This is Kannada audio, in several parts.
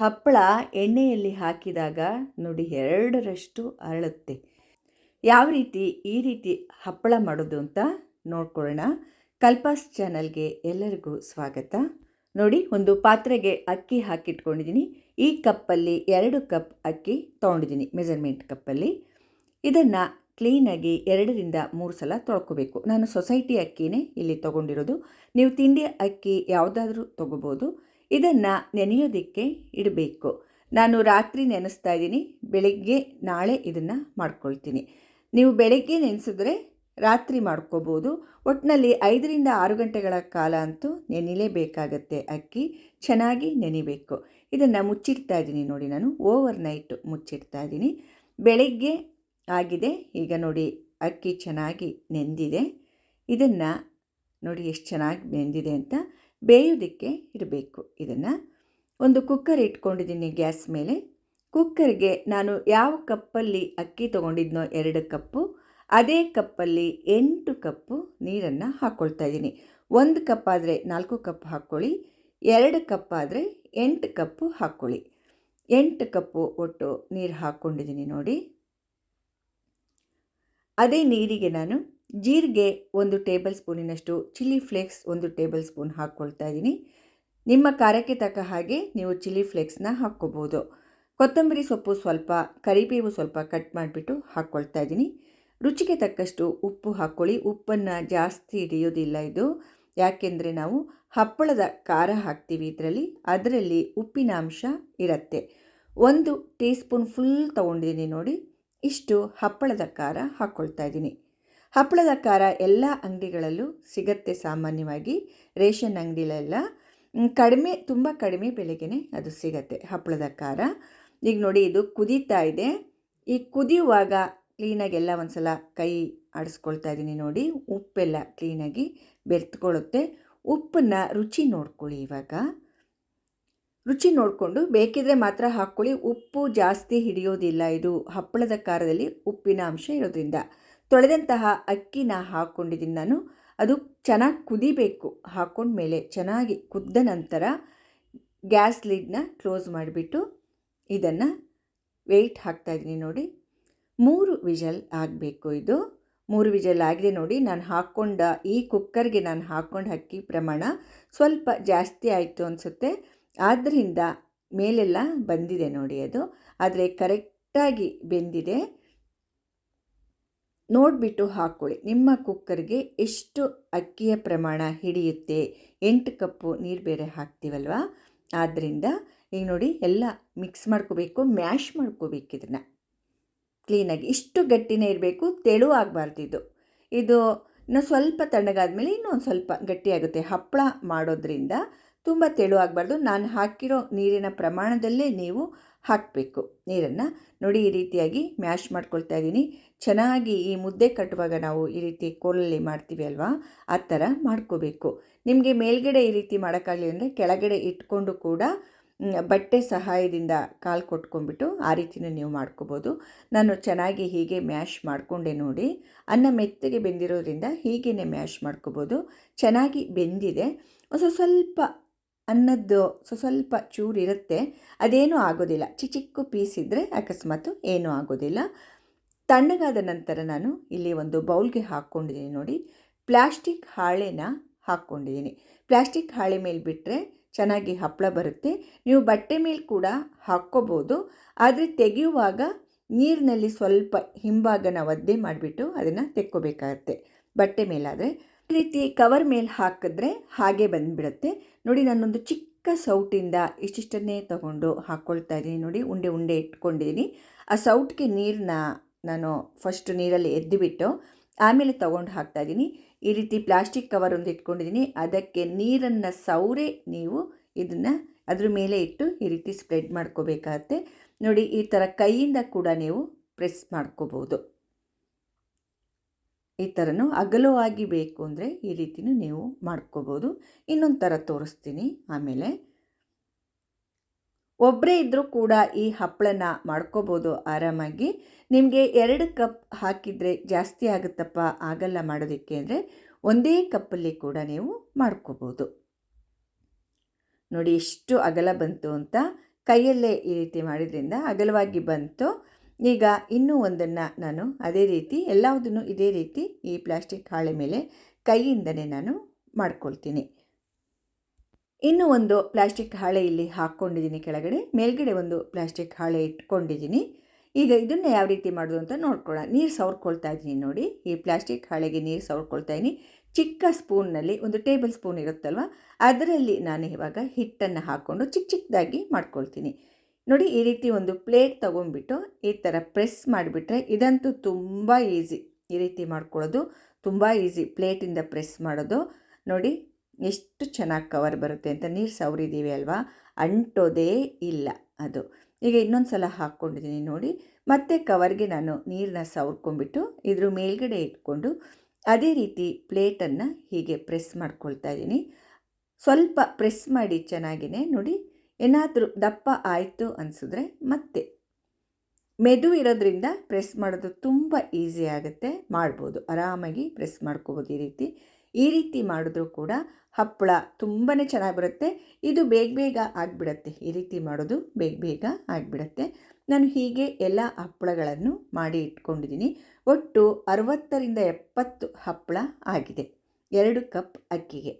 ಹಪ್ಪಳ ಎಣ್ಣೆಯಲ್ಲಿ ಹಾಕಿದಾಗ ನೋಡಿ ಎರಡರಷ್ಟು ಅರಳುತ್ತೆ. ಯಾವ ರೀತಿ ಈ ರೀತಿ ಹಪ್ಪಳ ಮಾಡೋದು ಅಂತ ನೋಡ್ಕೊಳ್ಳೋಣ. ಕಲ್ಪಾಸ್ ಚಾನಲ್ಗೆ ಎಲ್ಲರಿಗೂ ಸ್ವಾಗತ. ನೋಡಿ ಒಂದು ಪಾತ್ರೆಗೆ ಅಕ್ಕಿ ಹಾಕಿಟ್ಕೊಂಡಿದ್ದೀನಿ. ಈ ಕಪ್ಪಲ್ಲಿ ಎರಡು ಕಪ್ ಅಕ್ಕಿ ತೊಗೊಂಡಿದ್ದೀನಿ ಮೆಜರ್ಮೆಂಟ್ ಕಪ್ಪಲ್ಲಿ. ಇದನ್ನು ಕ್ಲೀನಾಗಿ ಎರಡರಿಂದ ಮೂರು ಸಲ ತೊಳ್ಕೋಬೇಕು. ನಾನು ಸೊಸೈಟಿ ಅಕ್ಕಿನೇ ಇಲ್ಲಿ ತೊಗೊಂಡಿರೋದು. ನೀವು ತಿಂಡಿ ಅಕ್ಕಿ ಯಾವುದಾದ್ರೂ ತೊಗೋಬೋದು. ಇದನ್ನು ನೆನೆಯೋದಕ್ಕೆ ಇಡಬೇಕು. ನಾನು ರಾತ್ರಿ ನೆನೆಸ್ತಾ ಇದ್ದೀನಿ. ಬೆಳಗ್ಗೆ, ನಾಳೆ ಇದನ್ನು ಮಾಡ್ಕೊಳ್ತೀನಿ. ನೀವು ಬೆಳಗ್ಗೆ ನೆನೆಸಿದ್ರೆ ರಾತ್ರಿ ಮಾಡ್ಕೋಬೋದು. ಒಟ್ಟಿನಲ್ಲಿ ಐದರಿಂದ ಆರು ಗಂಟೆಗಳ ಕಾಲ ಅಂತೂ ನೆನಿಲೇಬೇಕಾಗತ್ತೆ ಅಕ್ಕಿ. ಚೆನ್ನಾಗಿ ನೆನಿಬೇಕು. ಇದನ್ನು ಮುಚ್ಚಿಡ್ತಾ ಇದ್ದೀನಿ ನೋಡಿ ನಾನು. ಓವರ್ ನೈಟ್ ಮುಚ್ಚಿಡ್ತಾ ಇದ್ದೀನಿ. ಬೆಳಗ್ಗೆ ಆಗಿದೆ. ಈಗ ನೋಡಿ ಅಕ್ಕಿ ಚೆನ್ನಾಗಿ ನೆಂದಿದೆ. ಇದನ್ನು ನೋಡಿ ಎಷ್ಟು ಚೆನ್ನಾಗಿ ನೆಂದಿದೆ ಅಂತ. ಬೇಯೋದಕ್ಕೆ ಇಡಬೇಕು ಇದನ್ನು ಒಂದು ಕುಕ್ಕರ್ ಇಟ್ಕೊಂಡಿದ್ದೀನಿ ಗ್ಯಾಸ್ ಮೇಲೆ. ಕುಕ್ಕರ್ಗೆ ನಾನು ಯಾವ ಕಪ್ಪಲ್ಲಿ ಅಕ್ಕಿ ತೊಗೊಂಡಿದ್ನೋ ಎರಡು ಕಪ್ಪು, ಅದೇ ಕಪ್ಪಲ್ಲಿ ಎಂಟು ಕಪ್ಪು ನೀರನ್ನು ಹಾಕ್ಕೊಳ್ತಾ ಇದ್ದೀನಿ. ಒಂದು ಕಪ್ ಆದರೆ ನಾಲ್ಕು ಕಪ್ ಹಾಕ್ಕೊಳ್ಳಿ, ಎರಡು ಕಪ್ ಆದರೆ ಎಂಟು ಕಪ್ಪು ಹಾಕ್ಕೊಳ್ಳಿ. ಎಂಟು ಕಪ್ಪು ಒಟ್ಟು ನೀರು ಹಾಕ್ಕೊಂಡಿದ್ದೀನಿ ನೋಡಿ. ಅದೇ ನೀರಿಗೆ ನಾನು ಜೀರಿಗೆ ಒಂದು ಟೇಬಲ್ ಸ್ಪೂನಿನಷ್ಟು, ಚಿಲ್ಲಿ ಫ್ಲೇಕ್ಸ್ ಒಂದು ಟೇಬಲ್ ಸ್ಪೂನ್ ಹಾಕ್ಕೊಳ್ತಾ ಇದ್ದೀನಿ. ನಿಮ್ಮ ಖಾರಕ್ಕೆ ತಕ್ಕ ಹಾಗೆ ನೀವು ಚಿಲ್ಲಿ ಫ್ಲೇಕ್ಸ್ನ ಹಾಕ್ಕೋಬೋದು. ಕೊತ್ತಂಬರಿ ಸೊಪ್ಪು ಸ್ವಲ್ಪ, ಕರಿಬೇವು ಸ್ವಲ್ಪ ಕಟ್ ಮಾಡಿಬಿಟ್ಟು ಹಾಕ್ಕೊಳ್ತಾ ಇದ್ದೀನಿ. ರುಚಿಗೆ ತಕ್ಕಷ್ಟು ಉಪ್ಪು ಹಾಕ್ಕೊಳ್ಳಿ. ಉಪ್ಪನ್ನು ಜಾಸ್ತಿ ಹಿಡಿಯೋದಿಲ್ಲ ಇದು. ಯಾಕೆಂದರೆ ನಾವು ಹಪ್ಪಳದ ಖಾರ ಹಾಕ್ತೀವಿ ಇದರಲ್ಲಿ, ಅದರಲ್ಲಿ ಉಪ್ಪಿನ ಅಂಶ ಇರುತ್ತೆ. ಒಂದು ಟೀ ಸ್ಪೂನ್ ಫುಲ್ ತೊಗೊಂಡಿದ್ದೀನಿ ನೋಡಿ, ಇಷ್ಟು ಹಪ್ಪಳದ ಖಾರ ಹಾಕ್ಕೊಳ್ತಾ ಇದ್ದೀನಿ. ಹಪ್ಪಳದ ಖಾರ ಎಲ್ಲ ಅಂಗಡಿಗಳಲ್ಲೂ ಸಿಗತ್ತೆ ಸಾಮಾನ್ಯವಾಗಿ ರೇಷನ್ ಅಂಗಡಿಲೆಲ್ಲ. ಕಡಿಮೆ, ತುಂಬ ಕಡಿಮೆ ಬೆಲೆಗೆ ಅದು ಸಿಗತ್ತೆ ಹಪ್ಪಳದ ಖಾರ. ಈಗ ನೋಡಿ ಇದು ಕುದೀತಾ ಇದೆ. ಈ ಕುದಿಯುವಾಗ ಕ್ಲೀನಾಗಿ ಎಲ್ಲ ಒಂದು ಸಲ ಕೈ ಆಡಿಸ್ಕೊಳ್ತಾ ಇದ್ದೀನಿ ನೋಡಿ. ಉಪ್ಪೆಲ್ಲ ಕ್ಲೀನಾಗಿ ಬೆರೆತ್ಕೊಳ್ಳುತ್ತೆ. ಉಪ್ಪನ್ನು ರುಚಿ ನೋಡ್ಕೊಳ್ಳಿ ಇವಾಗ. ರುಚಿ ನೋಡಿಕೊಂಡು ಬೇಕಿದ್ರೆ ಮಾತ್ರ ಹಾಕ್ಕೊಳ್ಳಿ. ಉಪ್ಪು ಜಾಸ್ತಿ ಹಿಡಿಯೋದಿಲ್ಲ ಇದು ಹಪ್ಪಳದ ಖಾರದಲ್ಲಿ ಉಪ್ಪಿನ ಅಂಶ ಇರೋದ್ರಿಂದ. ತೊಳೆದಂತಹ ಅಕ್ಕಿನ ಹಾಕ್ಕೊಂಡಿದ್ದೀನಿ ನಾನು. ಅದು ಚೆನ್ನಾಗಿ ಕುದಿಬೇಕು. ಹಾಕ್ಕೊಂಡ್ಮೇಲೆ ಚೆನ್ನಾಗಿ ಕುದ್ದ ನಂತರ ಗ್ಯಾಸ್ ಲಿಡ್ನ ಕ್ಲೋಸ್ ಮಾಡಿಬಿಟ್ಟು ಇದನ್ನು ವೆಯ್ಟ್ ಹಾಕ್ತಾಯಿದ್ದೀನಿ ನೋಡಿ. ಮೂರು ವಿಜಲ್ ಆಗಬೇಕು ಇದು. ಮೂರು ವಿಜಲ್ ಆಗಿದೆ ನೋಡಿ. ನಾನು ಹಾಕ್ಕೊಂಡ ಈ ಕುಕ್ಕರ್ಗೆ ನಾನು ಹಾಕ್ಕೊಂಡು ಅಕ್ಕಿ ಪ್ರಮಾಣ ಸ್ವಲ್ಪ ಜಾಸ್ತಿ ಆಯಿತು ಅನಿಸುತ್ತೆ. ಆದ್ದರಿಂದ ಮೇಲೆಲ್ಲ ಬಂದಿದೆ ನೋಡಿ ಅದು. ಆದರೆ ಕರೆಕ್ಟಾಗಿ ಬೆಂದಿದೆ. ನೋಡಿಬಿಟ್ಟು ಹಾಕ್ಕೊಳ್ಳಿ. ನಿಮ್ಮ ಕುಕ್ಕರ್ಗೆ ಎಷ್ಟು ಅಕ್ಕಿಯ ಪ್ರಮಾಣ ಹಿಡಿಯುತ್ತೆ? ಎಂಟು ಕಪ್ಪು ನೀರು ಬೇರೆ ಹಾಕ್ತೀವಲ್ವ? ಆದ್ದರಿಂದ ಈಗ ನೋಡಿ ಎಲ್ಲ ಮಿಕ್ಸ್ ಮಾಡ್ಕೋಬೇಕು ಮ್ಯಾಶ್ ಮಾಡ್ಕೋಬೇಕು ಇದನ್ನು ಕ್ಲೀನಾಗಿ ಇಷ್ಟು ಗಟ್ಟಿನೇ ಇರಬೇಕು, ತೆಳು ಆಗಬಾರ್ದು ಇದು. ಇನ್ನು ಸ್ವಲ್ಪ ತಣ್ಣಗಾದ್ಮೇಲೆ ಇನ್ನೊಂದು ಸ್ವಲ್ಪ ಗಟ್ಟಿಯಾಗುತ್ತೆ. ಹಪ್ಪಳ ಮಾಡೋದ್ರಿಂದ ತುಂಬ ತೆಳು ಆಗಬಾರ್ದು ನಾನು ಹಾಕಿರೋ ನೀರಿನ ಪ್ರಮಾಣದಲ್ಲೇ ನೀವು ಹಾಕಬೇಕು. ನೀರನ್ನು ನೋಡಿ ಈ ರೀತಿಯಾಗಿ ಮ್ಯಾಶ್ ಮಾಡ್ಕೊಳ್ತಾ ಇದ್ದೀನಿ. ಚೆನ್ನಾಗಿ ಈ ಮುದ್ದೆ ಕಟ್ಟುವಾಗ ನಾವು ಈ ರೀತಿ ಕೋಲಲ್ಲಿ ಮಾಡ್ತೀವಿ ಅಲ್ವಾ? ಆ ಥರ ಮಾಡ್ಕೋಬೇಕು. ನಿಮಗೆ ಮೇಲ್ಗಡೆ ಈ ರೀತಿ ಮಾಡೋಕ್ಕಾಗಲಿ ಅಂದರೆ ಕೆಳಗಡೆ ಇಟ್ಕೊಂಡು ಕೂಡ ಬಟ್ಟೆ ಸಹಾಯದಿಂದ ಕಾಲು ಕೊಟ್ಕೊಂಡ್ಬಿಟ್ಟು ಆ ರೀತಿನೂ ನೀವು ಮಾಡ್ಕೋಬೋದು. ನಾನು ಚೆನ್ನಾಗಿ ಹೀಗೆ ಮ್ಯಾಶ್ ಮಾಡಿಕೊಂಡೆ ನೋಡಿ, ಅನ್ನ ಮೆತ್ತಗೆ ಬೆಂದಿರೋದ್ರಿಂದ ಹೀಗೇ ಮ್ಯಾಶ್ ಮಾಡ್ಕೋಬೋದು. ಚೆನ್ನಾಗಿ ಬೆಂದಿದೆ. ಸ್ವಲ್ಪ ಅನ್ನದ್ದು ಸ್ವಲ್ಪ ಚೂರು ಇರುತ್ತೆ ಅದೇನೂ ಆಗೋದಿಲ್ಲ. ಚಿಕ್ಕ ಚಿಕ್ಕ ಪೀಸ್ ಇದ್ದರೆ ಅಕಸ್ಮಾತು ಏನೂ ಆಗೋದಿಲ್ಲ. ತಣ್ಣಗಾದ ನಂತರ ನಾನು ಇಲ್ಲಿ ಒಂದು ಬೌಲ್ಗೆ ಹಾಕ್ಕೊಂಡಿದ್ದೀನಿ ನೋಡಿ. ಪ್ಲ್ಯಾಸ್ಟಿಕ್ ಹಾಳೆನ ಹಾಕ್ಕೊಂಡಿದ್ದೀನಿ ಪ್ಲ್ಯಾಸ್ಟಿಕ್ ಹಾಳೆ ಮೇಲೆ ಬಿಟ್ಟರೆ ಚೆನ್ನಾಗಿ ಹಪ್ಪಳ ಬರುತ್ತೆ. ನೀವು ಬಟ್ಟೆ ಮೇಲೆ ಕೂಡ ಹಾಕ್ಕೋಬೋದು. ಆದರೆ ತೆಗೆಯುವಾಗ ನೀರಿನಲ್ಲಿ ಸ್ವಲ್ಪ ಹಿಂಭಾಗನ ಒದ್ದೆ ಮಾಡಿಬಿಟ್ಟು ಅದನ್ನು ತೆಕ್ಕೋಬೇಕಾಗತ್ತೆ. ಬಟ್ಟೆ ಮೇಲಾದರೆ ರೀತಿ ಕವರ್ ಮೇಲೆ ಹಾಕಿದ್ರೆ ಹಾಗೆ ಬಂದುಬಿಡುತ್ತೆ. ನೋಡಿ ನಾನೊಂದು ಚಿಕ್ಕ ಸೌಟಿಂದ ಇಷ್ಟಿಷ್ಟನ್ನೇ ತಗೊಂಡು ಹಾಕ್ಕೊಳ್ತಾ ಇದ್ದೀನಿ. ನೋಡಿ ಉಂಡೆ ಉಂಡೆ ಇಟ್ಕೊಂಡಿದ್ದೀನಿ. ಆ ಸೌಟ್ಗೆ ನೀರನ್ನ ನಾನು ಫಸ್ಟ್ ನೀರಲ್ಲಿ ಎದ್ದುಬಿಟ್ಟು ಆಮೇಲೆ ತೊಗೊಂಡು ಹಾಕ್ತಾಯಿದ್ದೀನಿ ಈ ರೀತಿ ಪ್ಲಾಸ್ಟಿಕ್ ಕವರ್ ಒಂದು ಇಟ್ಕೊಂಡಿದ್ದೀನಿ. ಅದಕ್ಕೆ ನೀರನ್ನು ಸೌರೆ ನೀವು ಇದನ್ನು ಅದ್ರ ಮೇಲೆ ಇಟ್ಟು ಈ ರೀತಿ ಸ್ಪ್ರೆಡ್ ಮಾಡ್ಕೋಬೇಕಾಗತ್ತೆ. ನೋಡಿ ಈ ಥರ ಕೈಯಿಂದ ಕೂಡ ನೀವು ಪ್ರೆಸ್ ಮಾಡ್ಕೋಬೋದು. ಈ ಥರನೂ ಅಗಲವಾಗಿ ಬೇಕು ಅಂದರೆ ಈ ರೀತಿಯೂ ನೀವು ಮಾಡ್ಕೋಬೋದು. ಇನ್ನೊಂದು ಥರ ತೋರಿಸ್ತೀನಿ ಆಮೇಲೆ. ಒಬ್ಬರೇ ಇದ್ದರೂ ಕೂಡ ಈ ಹಪ್ಪಳನ ಮಾಡ್ಕೋಬೋದು ಆರಾಮಾಗಿ. ನಿಮಗೆ ಎರಡು ಕಪ್ ಹಾಕಿದರೆ ಜಾಸ್ತಿ ಆಗುತ್ತಪ್ಪ ಆಗಲ್ಲ ಮಾಡೋದಕ್ಕೆ ಅಂದರೆ ಒಂದೇ ಕಪ್ಪಲ್ಲಿ ಕೂಡ ನೀವು ಮಾಡ್ಕೋಬೋದು. ನೋಡಿ ಎಷ್ಟು ಅಗಲ ಬಂತು ಅಂತ ಕೈಯಲ್ಲೇ ಈ ರೀತಿ ಮಾಡಿದ್ರಿಂದ ಅಗಲವಾಗಿ ಬಂತು. ಈಗ ಇನ್ನೂ ಒಂದನ್ನು ನಾನು ಅದೇ ರೀತಿ, ಎಲ್ಲವುದನ್ನು ಇದೇ ರೀತಿ ಈ ಪ್ಲಾಸ್ಟಿಕ್ ಹಾಳೆ ಮೇಲೆ ಕೈಯಿಂದನೇ ನಾನು ಮಾಡ್ಕೊಳ್ತೀನಿ. ಇನ್ನು ಒಂದು ಪ್ಲಾಸ್ಟಿಕ್ ಹಾಳೆ ಇಲ್ಲಿ ಹಾಕ್ಕೊಂಡಿದ್ದೀನಿ ಕೆಳಗಡೆ. ಮೇಲ್ಗಡೆ ಒಂದು ಪ್ಲಾಸ್ಟಿಕ್ ಹಾಳೆ ಇಟ್ಕೊಂಡಿದ್ದೀನಿ. ಈಗ ಇದನ್ನು ಯಾವ ರೀತಿ ಮಾಡೋದು ಅಂತ ನೋಡ್ಕೊಳ್ಳೋಣ. ನೀರು ಸವರ್ಕೊಳ್ತಾ ಇದ್ದೀನಿ ನೋಡಿ. ಈ ಪ್ಲಾಸ್ಟಿಕ್ ಹಾಳೆಗೆ ನೀರು ಸವರ್ಕೊಳ್ತಾ ಇದ್ದೀನಿ. ಚಿಕ್ಕ ಸ್ಪೂನ್ನಲ್ಲಿ ಒಂದು ಟೇಬಲ್ ಸ್ಪೂನ್ ಇರುತ್ತಲ್ವ, ಅದರಲ್ಲಿ ನಾನು ಇವಾಗ ಹಿಟ್ಟನ್ನು ಹಾಕ್ಕೊಂಡು ಚಿಕ್ಕ ಚಿಕ್ಕದಾಗಿ ಮಾಡ್ಕೊಳ್ತೀನಿ. ನೋಡಿ ಈ ರೀತಿ ಒಂದು ಪ್ಲೇಟ್ ತೊಗೊಂಡ್ಬಿಟ್ಟು ಈ ಥರ ಪ್ರೆಸ್ ಮಾಡಿಬಿಟ್ರೆ ಇದಂತೂ ತುಂಬ ಈಸಿ ಈ ರೀತಿ ಮಾಡ್ಕೊಳ್ಳೋದು. ತುಂಬ ಈಸಿ ಪ್ಲೇಟಿಂದ ಪ್ರೆಸ್ ಮಾಡೋದು. ನೋಡಿ ಎಷ್ಟು ಚೆನ್ನಾಗಿ ಕವರ್ ಬರುತ್ತೆ ಅಂತ ನೀರು ಸವರಿದ್ದೀವಿ ಅಲ್ವಾ? ಅಂಟೋದೇ ಇಲ್ಲ ಅದು. ಈಗ ಇನ್ನೊಂದು ಸಲ ಹಾಕ್ಕೊಂಡಿದ್ದೀನಿ ನೋಡಿ. ಮತ್ತೆ ಕವರ್ಗೆ ನಾನು ನೀರನ್ನ ಸವರ್ಕೊಂಡ್ಬಿಟ್ಟು ಇದ್ರ ಮೇಲ್ಗಡೆ ಇಟ್ಕೊಂಡು ಅದೇ ರೀತಿ ಪ್ಲೇಟನ್ನು ಹೀಗೆ ಪ್ರೆಸ್ ಮಾಡ್ಕೊಳ್ತಾ ಇದ್ದೀನಿ. ಸ್ವಲ್ಪ ಪ್ರೆಸ್ ಮಾಡಿ ಚೆನ್ನಾಗಿಯೇ ನೋಡಿ ಏನಾದರೂ ದಪ್ಪ ಆಯಿತು ಅನಿಸಿದ್ರೆ ಮತ್ತೆ. ಮೆದು ಇರೋದ್ರಿಂದ ಪ್ರೆಸ್ ಮಾಡೋದು ತುಂಬ ಈಸಿ ಆಗುತ್ತೆ. ಮಾಡ್ಬೋದು. ಆರಾಮಾಗಿ ಪ್ರೆಸ್ ಮಾಡ್ಕೋಬೋದು ಈ ರೀತಿ. ಈ ರೀತಿ ಮಾಡಿದ್ರೂ ಕೂಡ ಹಪ್ಪಳ ತುಂಬಾ ಚೆನ್ನಾಗಿ ಬರುತ್ತೆ. ಇದು ಬೇಗ ಬೇಗ ಆಗಿಬಿಡತ್ತೆ. ಈ ರೀತಿ ಮಾಡೋದು ಬೇಗ ಬೇಗ ಆಗಿಬಿಡತ್ತೆ. ನಾನು ಹೀಗೆ ಎಲ್ಲ ಹಪ್ಪಳಗಳನ್ನು ಮಾಡಿ ಇಟ್ಕೊಂಡಿದ್ದೀನಿ. ಒಟ್ಟು ಅರವತ್ತರಿಂದ ಎಪ್ಪತ್ತು ಹಪ್ಪಳ ಆಗಿದೆ. ಎರಡು ಕಪ್ ಅಕ್ಕಿಗೆ.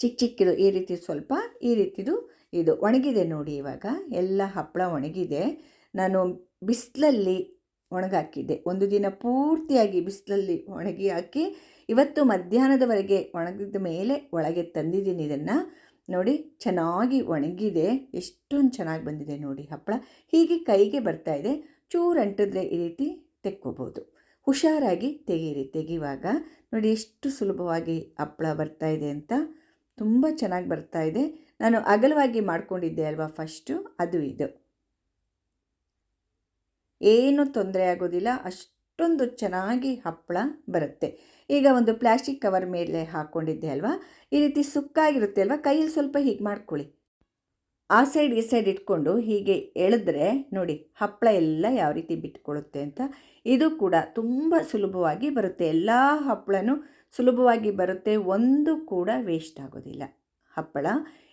ಚಿಕ್ಕ ಚಿಕ್ಕಿದು ಈ ರೀತಿ ಸ್ವಲ್ಪ ಈ ರೀತಿದು ಇದು ಒಣಗಿದೆ ನೋಡಿ ಇವಾಗ. ಎಲ್ಲ ಹಪ್ಪಳ ಒಣಗಿದೆ. ನಾನು ಬಿಸಿಲಲ್ಲಿ ಒಣಗಾಕಿದ್ದೆ. ಒಂದು ದಿನ ಪೂರ್ತಿಯಾಗಿ ಬಿಸಿಲಲ್ಲಿ ಒಣಗಿ ಹಾಕಿ ಇವತ್ತು ಮಧ್ಯಾಹ್ನದವರೆಗೆ ಒಣಗಿದ ಮೇಲೆ ಒಳಗೆ ತಂದಿದ್ದೀನಿ ಇದನ್ನು. ನೋಡಿ ಚೆನ್ನಾಗಿ ಒಣಗಿದೆ. ಎಷ್ಟೊಂದು ಚೆನ್ನಾಗಿ ಬಂದಿದೆ ನೋಡಿ ಹಪ್ಪಳ. ಹೀಗೆ ಕೈಗೆ ಬರ್ತಾ ಇದೆ. ಚೂರು ಅಂಟಿದ್ರೆ ಈ ರೀತಿ ತೆಕ್ಕೋಬೋದು. ಹುಷಾರಾಗಿ ತೆಗೀರಿ ತೆಗೆಯುವಾಗ ನೋಡಿ ಎಷ್ಟು ಸುಲಭವಾಗಿ ಹಪ್ಪಳ ಬರ್ತಾ ಇದೆ ಅಂತ. ತುಂಬ ಚೆನ್ನಾಗಿ ಬರ್ತಾ ಇದೆ. ನಾನು ಅಗಲವಾಗಿ ಮಾಡ್ಕೊಂಡಿದ್ದೆ ಅಲ್ವಾ ಫಸ್ಟು? ಅದು ಇದು. ಏನೂ ತೊಂದರೆ ಆಗೋದಿಲ್ಲ. ಅಷ್ಟೊಂದು ಚೆನ್ನಾಗಿ ಹಪ್ಪಳ ಬರುತ್ತೆ. ಈಗ ಒಂದು ಪ್ಲಾಸ್ಟಿಕ್ ಕವರ್ ಮೇಲೆ ಹಾಕ್ಕೊಂಡಿದ್ದೆ ಅಲ್ವಾ? ಈ ರೀತಿ ಸುಕ್ಕಾಗಿರುತ್ತೆ ಅಲ್ವಾ? ಕೈಯಲ್ಲಿ ಸ್ವಲ್ಪ ಹೀಗೆ ಮಾಡ್ಕೊಳ್ಳಿ. ಆ ಸೈಡ್ ಈ ಸೈಡ್ ಇಟ್ಕೊಂಡು ಹೀಗೆ ಎಳೆದ್ರೆ ನೋಡಿ ಹಪ್ಪಳ ಎಲ್ಲ ಯಾವ ರೀತಿ ಬಿಟ್ಕೊಳ್ಳುತ್ತೆ ಅಂತ. ಇದು ಕೂಡ ತುಂಬ ಸುಲಭವಾಗಿ ಬರುತ್ತೆ. ಎಲ್ಲ ಹಪ್ಪಳನೂ ಸುಲಭವಾಗಿ ಬರುತ್ತೆ, ಒಂದು ಕೂಡ ವೇಸ್ಟ್ ಆಗೋದಿಲ್ಲ. ಹಪ್ಪಳ,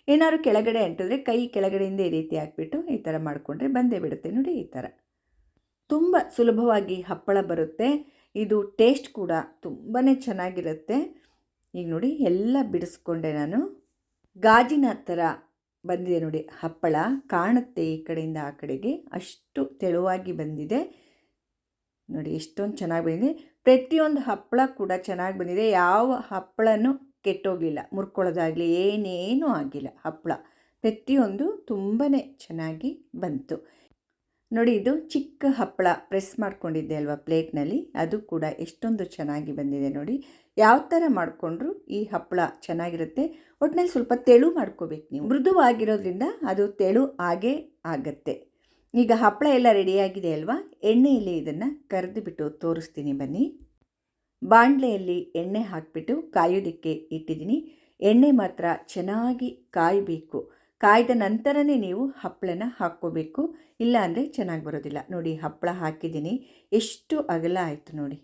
ಏನಾದ್ರು ಕೆಳಗಡೆ ಅಂಟಿದ್ರೆ ಕೈ ಕೆಳಗಡೆಯಿಂದ ಈ ರೀತಿ ಹಾಕ್ಬಿಟ್ಟು ಈ ಥರ ಮಾಡಿಕೊಂಡ್ರೆ ಬಂದೇ ಬಿಡುತ್ತೆ ನೋಡಿ ಈ ಥರ. ತುಂಬ ಸುಲಭವಾಗಿ ಹಪ್ಪಳ ಬರುತ್ತೆ, ಇದು ಟೇಸ್ಟ್ ಕೂಡ ತುಂಬಾ ಚೆನ್ನಾಗಿರುತ್ತೆ. ಈಗ ನೋಡಿ, ಎಲ್ಲ ಬಿಡಿಸ್ಕೊಂಡೆ ನಾನು. ಗಾಜಿನ ಥರ ಬಂದಿದೆ ನೋಡಿ ಹಪ್ಪಳ, ಕಾಣುತ್ತೆ ಈ ಕಡೆಯಿಂದ ಆ ಕಡೆಗೆ, ಅಷ್ಟು ತೆಳುವಾಗಿ ಬಂದಿದೆ. ನೋಡಿ, ಎಷ್ಟೊಂದು ಚೆನ್ನಾಗಿ ಬಂದಿದೆ. ಪ್ರತಿಯೊಂದು ಹಪ್ಪಳ ಕೂಡ ಚೆನ್ನಾಗಿ ಬಂದಿದೆ. ಯಾವ ಹಪ್ಪಳನೂ ಕೆಟ್ಟೋಗಿಲ್ಲ. ಮುರ್ಕೊಳ್ಳೋದಾಗಲಿ, ಏನೇನೂ ಆಗಿಲ್ಲ ಹಪ್ಪಳ. ಪ್ರತಿಯೊಂದು ತುಂಬಾ ಚೆನ್ನಾಗಿ ಬಂತು. ನೋಡಿ, ಇದು ಚಿಕ್ಕ ಹಪ್ಪಳ. ಪ್ರೆಸ್ ಮಾಡ್ಕೊಂಡಿದ್ದೆ ಅಲ್ವಾ ಪ್ಲೇಟ್ನಲ್ಲಿ? ಅದು ಕೂಡ ಎಷ್ಟೊಂದು ಚೆನ್ನಾಗಿ ಬಂದಿದೆ ನೋಡಿ. ಯಾವ ಥರ ಮಾಡಿಕೊಂಡ್ರು ಈ ಹಪ್ಪಳ ಚೆನ್ನಾಗಿರುತ್ತೆ? ಒಟ್ಟಿನಲ್ಲಿ ಸ್ವಲ್ಪ ತೆಳು ಮಾಡ್ಕೋಬೇಕು ನೀವು. ಮೃದುವಾಗಿರೋದ್ರಿಂದ ಅದು ತೆಳು ಆಗೇ ಆಗತ್ತೆ. ಈಗ ಹಪ್ಪಳ ಎಲ್ಲ ರೆಡಿಯಾಗಿದೆ ಅಲ್ವಾ? ಎಣ್ಣೆಯಲ್ಲಿ ಇದನ್ನು ಕರೆದು ಬಿಟ್ಟು ತೋರಿಸ್ತೀನಿ ಬನ್ನಿ. ಬಾಣಲೆಯಲ್ಲಿ ಎಣ್ಣೆ ಹಾಕಿಬಿಟ್ಟು ಕಾಯೋದಕ್ಕೆ ಇಟ್ಟಿದ್ದೀನಿ. ಎಣ್ಣೆ ಮಾತ್ರ ಚೆನ್ನಾಗಿ ಕಾಯಬೇಕು. ಕಾಯ್ದ ನಂತರನೇ ನೀವು ಹಪ್ಪಳನ ಹಾಕ್ಕೋಬೇಕು. ಇಲ್ಲ ಅಂದರೆ ಚೆನ್ನಾಗಿ ಬರೋದಿಲ್ಲ. ನೋಡಿ, ಹಪ್ಪಳ ಹಾಕಿದ್ದೀನಿ. ಎಷ್ಟು ಅಗಲ ಆಯಿತು ನೋಡಿ.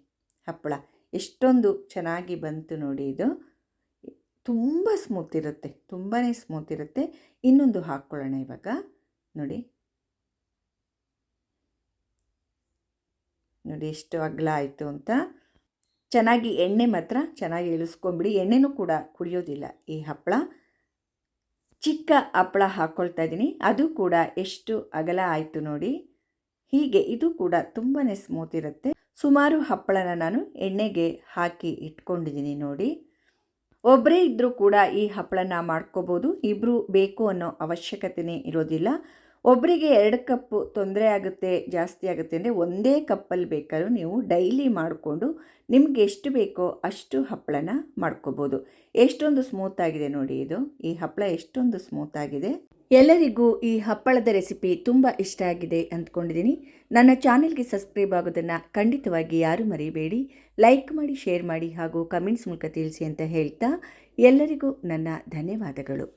ಹಪ್ಪಳ. ಎಷ್ಟೊಂದು ಚೆನ್ನಾಗಿ ಬಂತು ನೋಡಿ ಇದು. ತುಂಬ ಸ್ಮೂತ್ ಇರುತ್ತೆ. ತುಂಬಾ ಸ್ಮೂತ್ ಇರುತ್ತೆ. ಇನ್ನೊಂದು ಹಾಕ್ಕೊಳ್ಳೋಣ ಇವಾಗ. ನೋಡಿ. ನೋಡಿ ಎಷ್ಟು ಅಗ್ಲ ಆಯಿತು ಅಂತ. ಚೆನ್ನಾಗಿ ಎಣ್ಣೆ ಮಾತ್ರ ಚೆನ್ನಾಗಿ ಇಳಿಸ್ಕೊಂಬಿಡಿ ಎಣ್ಣೆನೂ ಕೂಡ ಕುಡಿಯೋದಿಲ್ಲ ಈ ಹಪ್ಪಳ. ಚಿಕ್ಕ ಹಪ್ಪಳ ಹಾಕ್ಕೊಳ್ತಾ ಇದ್ದೀನಿ ಅದು ಕೂಡ ಎಷ್ಟು ಅಗಲ ಆಯಿತು ನೋಡಿ. ಹೀಗೆ ಇದು ಕೂಡ ತುಂಬಾ ಸ್ಮೂತ್ ಇರುತ್ತೆ. ಸುಮಾರು ಹಪ್ಪಳನ ನಾನು ಎಣ್ಣೆಗೆ ಹಾಕಿ ಇಟ್ಕೊಂಡಿದ್ದೀನಿ ನೋಡಿ. ಒಬ್ಬರೇ ಇದ್ದರೂ ಕೂಡ ಈ ಹಪ್ಪಳನ ಮಾಡ್ಕೋಬೋದು. ಇಬ್ಬರು ಬೇಕು ಅನ್ನೋ ಅವಶ್ಯಕತೆನೇ ಇರೋದಿಲ್ಲ. ಒಬ್ಬರಿಗೆ ಎರಡು ಕಪ್ಪು ತೊಂದರೆ ಆಗುತ್ತೆ, ಜಾಸ್ತಿ ಆಗುತ್ತೆ ಅಂದರೆ ಒಂದೇ ಕಪ್ಪಲ್ಲಿ ಬೇಕಾದ್ರೂ ನೀವು ಡೈಲಿ ಮಾಡಿಕೊಂಡು ನಿಮ್ಗೆ ಎಷ್ಟು ಬೇಕೋ ಅಷ್ಟು ಹಪ್ಪಳನ ಮಾಡ್ಕೋಬೋದು. ಎಷ್ಟೊಂದು ಸ್ಮೂತ್ ಆಗಿದೆ ನೋಡಿ ಇದು. ಈ ಹಪ್ಪಳ ಎಷ್ಟೊಂದು ಸ್ಮೂತ್ ಆಗಿದೆ. ಎಲ್ಲರಿಗೂ ಈ ಹಪ್ಪಳದ ರೆಸಿಪಿ ತುಂಬ ಇಷ್ಟ ಆಗಿದೆ ಅಂದ್ಕೊಂಡಿದ್ದೀನಿ. ನನ್ನ ಚಾನೆಲ್ಗೆ ಸಬ್ಸ್ಕ್ರೈಬ್ ಆಗೋದನ್ನು ಖಂಡಿತವಾಗಿ ಯಾರು ಮರೀಬೇಡಿ. ಲೈಕ್ ಮಾಡಿ, ಶೇರ್ ಮಾಡಿ ಹಾಗೂ ಕಮೆಂಟ್ಸ್ ಮೂಲಕ ತಿಳಿಸಿ ಅಂತ ಹೇಳ್ತಾ ಎಲ್ಲರಿಗೂ ನನ್ನ ಧನ್ಯವಾದಗಳು.